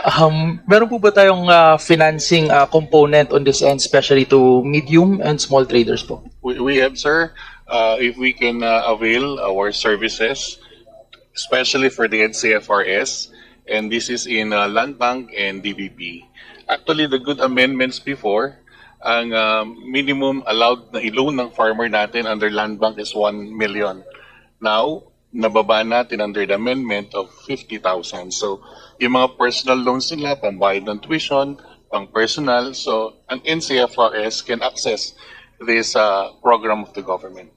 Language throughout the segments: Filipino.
Um, meron po ba tayong ah, financing ah, component on this end, especially to medium and small traders po? We, we have, sir, uh, if we can uh, avail our services, especially for the NCFRS, and this is in uh, Land Bank and DBP. Actually, the good amendments before, ang um, minimum allowed na i-loan ng farmer natin under Land Bank is 1 million. Now, nababa natin under the amendment of 50,000. So, yung mga personal loans nila, pambayad ng tuition, pang personal, so an NCFRS can access this uh, program of the government.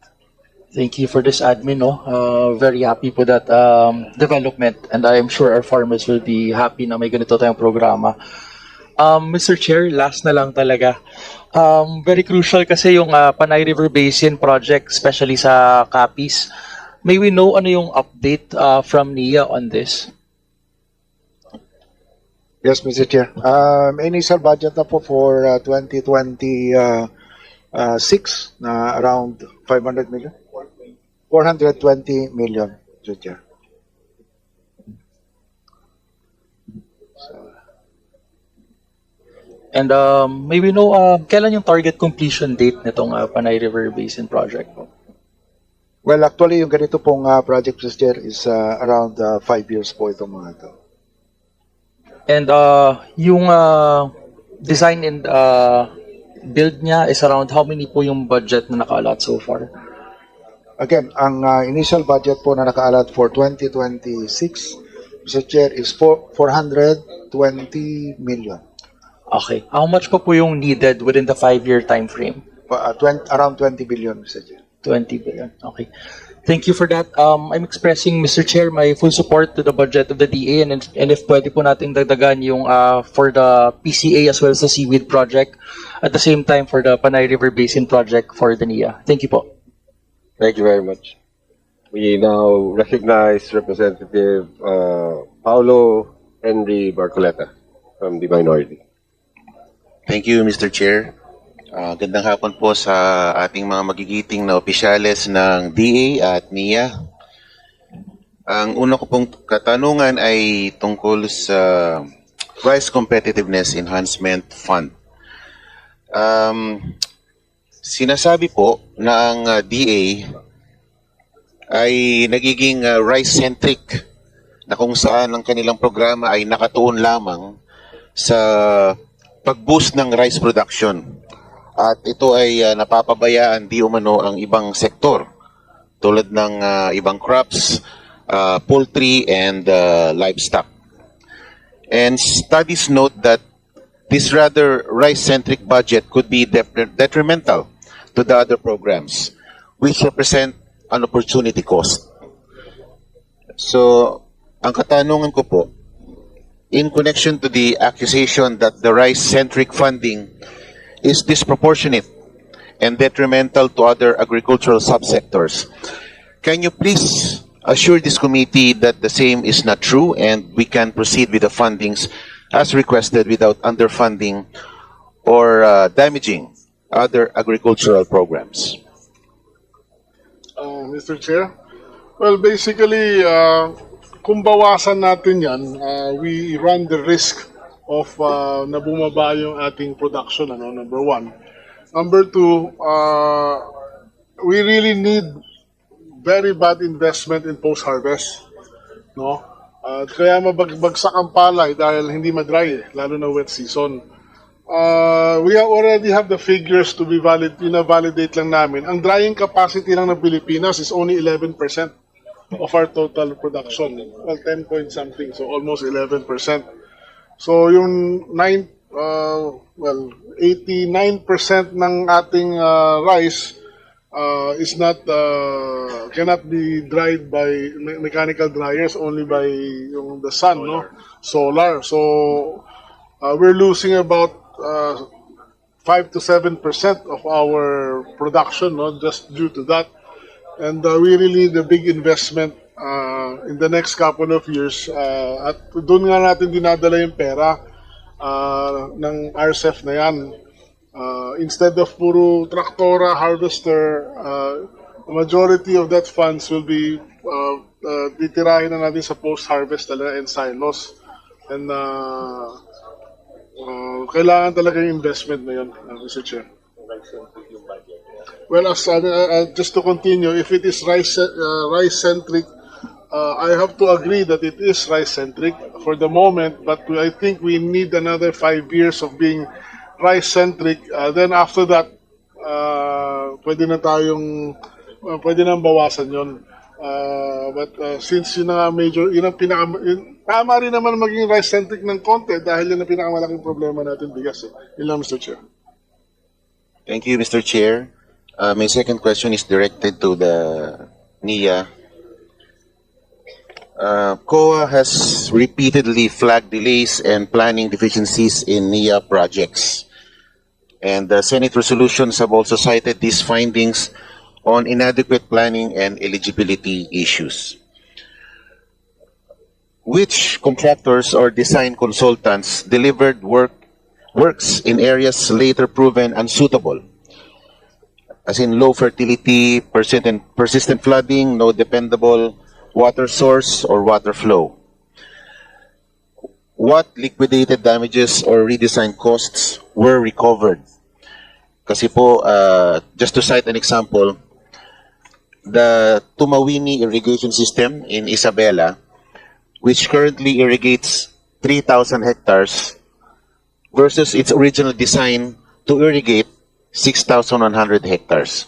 Thank you for this admin, no? Uh, very happy po that um, development and I am sure our farmers will be happy na may ganito tayong programa. Um, Mr. Chair, last na lang talaga. Um, very crucial kasi yung uh, Panay River Basin project, especially sa Capiz. May we know ano yung update uh, from NIA on this? Yes, Mr. Chair. Um, initial budget na po for uh, 2026 uh, uh, six na around 500 million? 420 million, Mr. Chair. And um, may we know uh, kailan yung target completion date nitong uh, Panay River Basin project po? Well, actually, yung ganito pong uh, project, Mr. Chair, is uh, around uh, five years po itong mga ito. And uh, yung uh, design and uh, build niya is around how many po yung budget na nakaalat so far? Again, ang uh, initial budget po na nakaalat for 2026, Mr. Chair, is for 420 million. Okay. How much pa po yung needed within the five-year time frame? Uh, 20, around 20 billion, Mr. Chair. 20 billion. Okay. Thank you for that. Um, I'm expressing, Mr. Chair, my full support to the budget of the DA and, and if pwede po nating dagdagan yung uh, for the PCA as well as the Seaweed project at the same time for the Panay River Basin project for the NIA. Thank you po. Thank you very much. We now recognize Representative uh, Paulo Henry Barcoleta from the minority. Thank you, Mr. Chair. Ah, gandang hapon po sa ating mga magigiting na opisyales ng DA at NIA. Ang una ko pong katanungan ay tungkol sa Rice Competitiveness Enhancement Fund. Um, sinasabi po na ang ah, DA ay nagiging ah, rice-centric na kung saan ang kanilang programa ay nakatuon lamang sa pag-boost ng rice production. At ito ay ah, napapabayaan di umano ang ibang sektor tulad ng ah, ibang crops, ah, poultry and ah, livestock. And studies note that this rather rice-centric budget could be detrimental to the other programs, which represent an opportunity cost. So, ang katanungan ko po, in connection to the accusation that the rice-centric funding is disproportionate and detrimental to other agricultural subsectors. Can you please assure this committee that the same is not true and we can proceed with the fundings as requested without underfunding or uh, damaging other agricultural programs? Uh, Mr. Chair? Well, basically, uh, kung bawasan natin yan, uh, we run the risk of uh, na bumaba yung ating production, ano, number one. Number two, uh, we really need very bad investment in post-harvest. No? At kaya mabagbagsak ang palay dahil hindi madry, lalo na wet season. Uh, we already have the figures to be valid, pina-validate lang namin. Ang drying capacity lang ng Pilipinas is only 11% of our total production. Well, 10 point something, so almost 11%. So yung 9, uh, well, 89% ng ating uh, rice uh, is not, uh, cannot be dried by me- mechanical dryers, only by yung the sun, no? Solar. So, uh, we're losing about uh, 5 to 7 percent of our production no just due to that and uh, we really need a big investment uh, in the next couple of years uh, at doon nga natin dinadala yung pera uh, ng RCEF na yan uh, instead of puro traktora harvester uh, the majority of that funds will be uh, uh, titirahin na natin sa post-harvest talaga and silos And uh, uh, kailangan talaga yung investment na yun, uh, Mr. Chair. Well, as, uh, uh, just to continue, if it is rice, uh, rice-centric, uh, I have to agree that it is rice-centric for the moment, but I think we need another five years of being rice-centric. Uh, then after that, uh, pwede na tayong, uh, pwede nang bawasan yon. Uh, but uh, since yun na major, yun ang pinaka, yun, tama rin naman maging rice-centric ng konti dahil yun ang pinakamalaking problema natin bigas. Eh. Yun lang, Mr. Chair. Thank you, Mr. Chair. Uh, my second question is directed to the NIA. Uh, COA has repeatedly flagged delays and planning deficiencies in NIA projects. And the Senate resolutions have also cited these findings on inadequate planning and eligibility issues. Which contractors or design consultants delivered work works in areas later proven unsuitable, as in low fertility, persistent, persistent flooding, no dependable water source or water flow. What liquidated damages or redesign costs were recovered? Kasi po, uh, just to cite an example, the Tumawini irrigation system in Isabela, which currently irrigates 3,000 hectares, versus its original design to irrigate 6,100 hectares.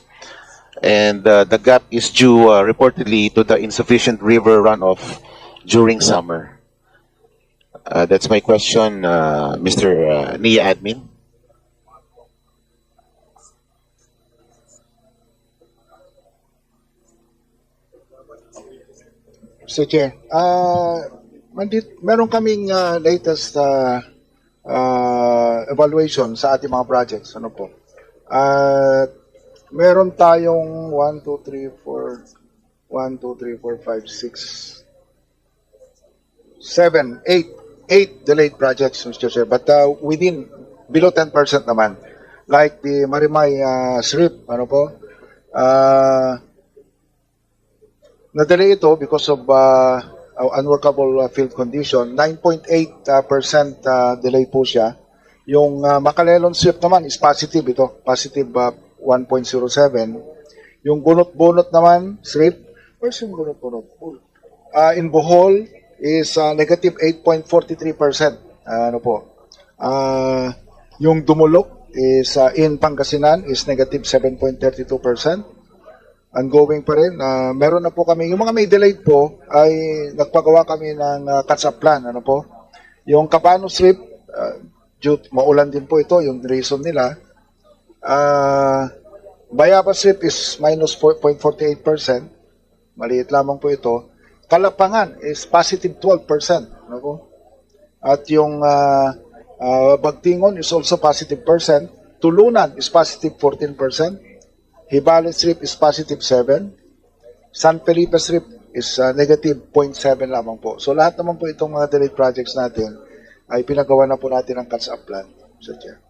And uh, the gap is due uh, reportedly to the insufficient river runoff during summer. Uh, that's my question, uh, Mr. Uh, NIA admin. Mr. Chair, uh, mandit, meron kaming uh, latest uh, uh, evaluation sa ating mga projects. Ano po? At meron tayong 1, 2, 3, 4, 1, 2, 3, 4, 5, 6, 7, 8, 8 delayed projects, Mr. Chair. But uh, within, below 10% naman. Like the Marimay uh, Srip, ano po? Uh, Na-delay ito because of uh, unworkable uh, field condition. 9.8% uh, uh, delay po siya. Yung uh, Makalelon Swift naman is positive ito. Positive uh, 1.07. Yung bunot-bunot naman, Swift, where's yung bunot-bunot? Uh, in Bohol is uh, negative 8.43%. Uh, ano po? Uh, yung Dumulok is uh, in Pangasinan is negative 7.32% ongoing pa rin. Uh, meron na po kami, yung mga may delayed po, ay nagpagawa kami ng uh, catch-up plan. Ano po? Yung Capano Strip, uh, due, maulan din po ito, yung reason nila. Uh, Bayaba Strip is minus 4.48%. Maliit lamang po ito. Kalapangan is positive 12%. Ano po? At yung uh, uh, Bagtingon is also positive percent. Tulunan is positive 14%. Hibales Strip is positive 7. San Felipe Strip is uh, negative 0.7 lamang po. So lahat naman po itong mga delayed projects natin ay pinagawa na po natin ang catch-up plan. Chair. Uh,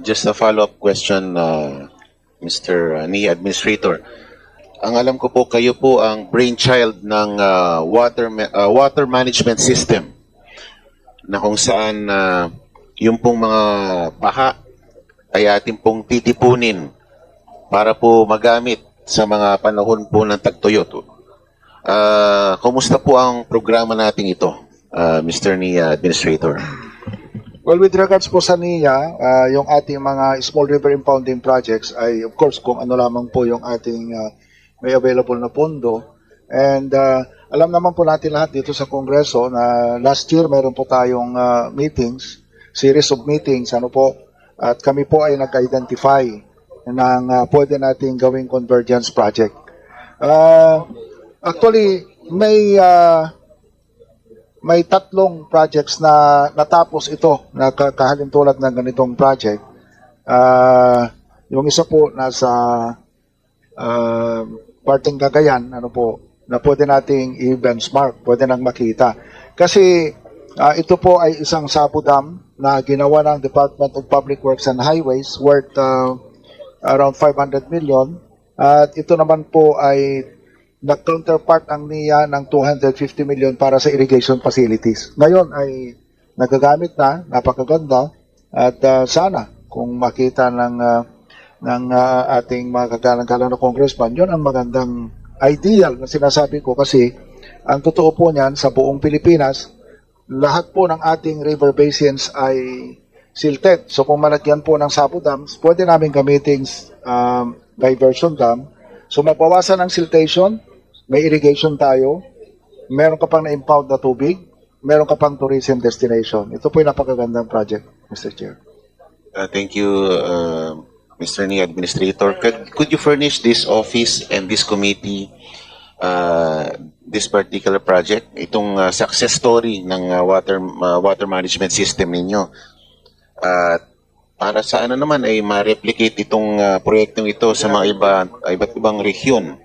Just a follow-up question, uh, Mr. NIA Administrator. Ang alam ko po, kayo po ang brainchild ng uh, water ma- uh, water management system na kung saan uh, yung pong mga paha ay ating pong titipunin para po magamit sa mga panahon po ng tagtuyot. Uh, kumusta po ang programa natin ito, uh, Mr. NIA Administrator? Well, with regards po sa NIA, uh, yung ating mga small river impounding projects ay of course kung ano lamang po yung ating uh, may available na pondo. And uh, alam naman po natin lahat dito sa Kongreso na last year meron po tayong uh, meetings, series of meetings, ano po, at kami po ay nag-identify ng uh, pwede nating gawing convergence project. Uh, actually, may uh, may tatlong projects na natapos ito na ka- kahalin tulad ng ganitong project. Ah, yung isa po nasa uh, parting Cagayan, ano po, na pwede nating i-benchmark, pwede nang makita. Kasi ah, ito po ay isang sapo na ginawa ng Department of Public Works and Highways worth ah, around 500 million. At ito naman po ay nag-counterpart ang NIA ng 250 million para sa irrigation facilities. Ngayon ay nagagamit na, napakaganda, at ah, sana kung makita ng, ah, ng ah, ating mga kagalang-galang na congressman, yun ang magandang ideal na sinasabi ko kasi ang totoo po niyan sa buong Pilipinas, lahat po ng ating river basins ay silted. So kung malagyan po ng Sabo dams, pwede namin gamitin um, diversion dam. So mabawasan ang siltation, may irrigation tayo, meron ka pang na-impound na tubig, meron ka pang tourism destination. Ito po yung napakagandang project, Mr. Chair. Uh, thank you, uh, Mr. Ni Administrator. Could, could you furnish this office and this committee uh, this particular project, itong uh, success story ng uh, water uh, water management system ninyo? At para sa ano naman ay ma-replicate itong uh, proyektong ito sa mga iba iba't ibang rehiyon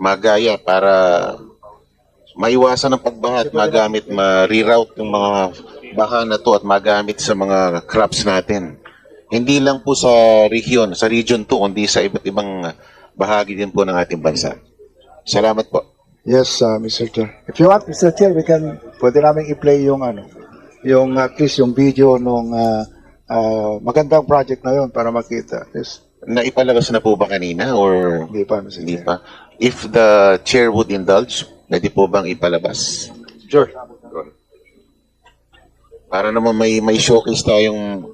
magaya para maiwasan ang pagbaha at magamit, ma-reroute yung mga baha na to at magamit sa mga crops natin. Hindi lang po sa region, sa region 2, kundi sa iba't ibang bahagi din po ng ating bansa. Salamat po. Yes, uh, Mr. Chair. If you want, Mr. Chair, we can, pwede namin i-play yung ano, yung at least yung video nung uh, uh, magandang project na yun para makita. Yes, Naipalabas na po ba kanina or hindi pa, Mr. hindi Chair. pa? If the chair would indulge, pwede po bang ipalabas? Sure. Para naman may may showcase tayong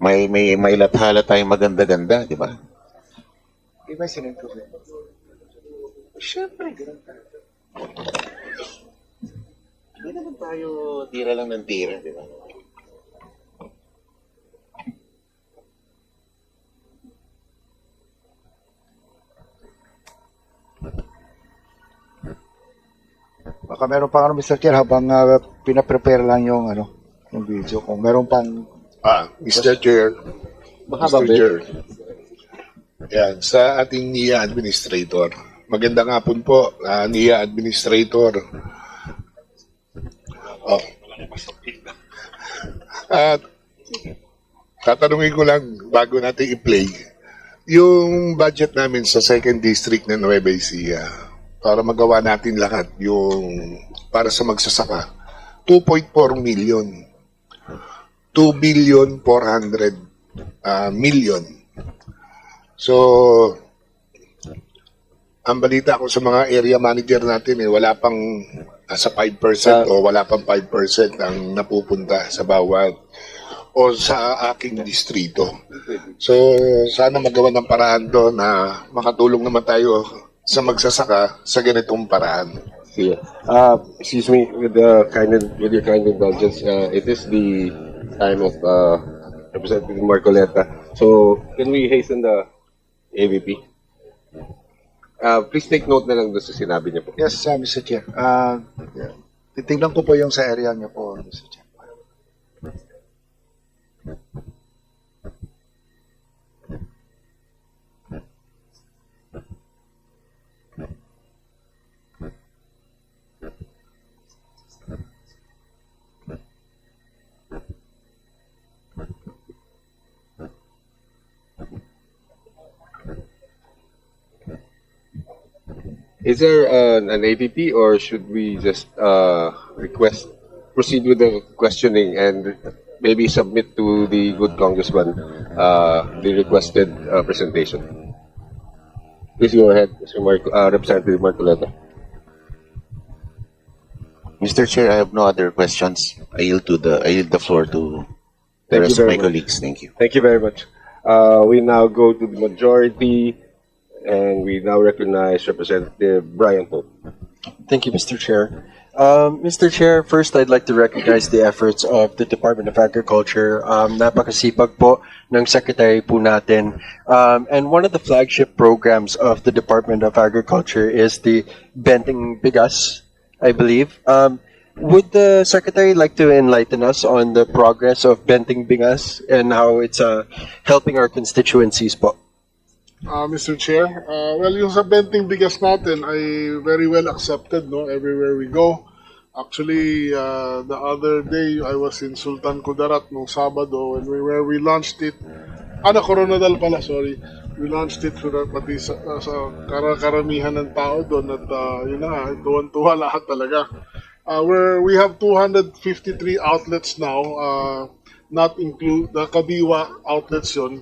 may may may lathala tayong maganda-ganda, di ba? Sinend ko sa'yo. Siyempre, ganun tayo. Hindi naman tayo tira lang ng tira, di ba? Baka meron pang ano, Mr. Chair, habang uh, pinaprepare lang yung ano, yung video. Kung meron pang Ah, Mr. Chair. Mahaba Mr. ba? Chair. Yan, sa ating NIA Administrator. Magandang hapon po, ah, NIA Administrator. Oh. At tatanungin ko lang bago natin i-play yung budget namin sa second district ng Nueva Ecija para magawa natin lahat yung para sa magsasaka 2.4 million 2 billion 400 ah, million. So, ang balita ko sa mga area manager natin eh, wala pang nasa 5% o wala pang 5% ang napupunta sa bawat o sa aking distrito. So, sana magawa ng paraan doon na makatulong naman tayo sa magsasaka sa ganitong paraan. Yeah. Uh, excuse me, with the kind of, with your kind indulgence, uh, it is the time of uh, Representative Marcoleta. So, can we hasten the AVP? Uh, please take note na lang doon sa sinabi niya po. Yes, uh, Mr. Chair. Uh, yeah. Titignan ko po yung sa area niyo po, Mr. Chair. Is there uh, an APP or should we just uh, request, proceed with the questioning and maybe submit to the good congressman uh, the requested uh, presentation? Please go ahead, Mr. Marco, uh, Representative Marcoleta. Mr. Chair, I have no other questions. I yield to the I yield the floor to the Thank you rest of very my much. colleagues. Thank you. Thank you very much. Uh, we now go to the majority, and we now recognize Representative Brian Pope. Thank you, Mr. Chair. Um, Mr. Chair, first I'd like to recognize the efforts of the Department of Agriculture. Um, napakasipag po ng Secretary po natin. Um, and one of the flagship programs of the Department of Agriculture is the Benting Bigas, I believe. Um, would the Secretary like to enlighten us on the progress of Benting Bigas and how it's uh, helping our constituencies po? Uh, Mr. Chair, uh, well, yung sa benting bigas natin ay very well accepted no everywhere we go. Actually, uh, the other day I was in Sultan Kudarat nung Sabado when we where we launched it. Ano Coronadal pala, sorry. we launched it for the, pati sa, uh, sa karamihan ng tao doon at uh, yun na tuwan-tuwa lahat talaga. Uh, where we have 253 outlets now, uh, not include the Kadiwa outlets yun.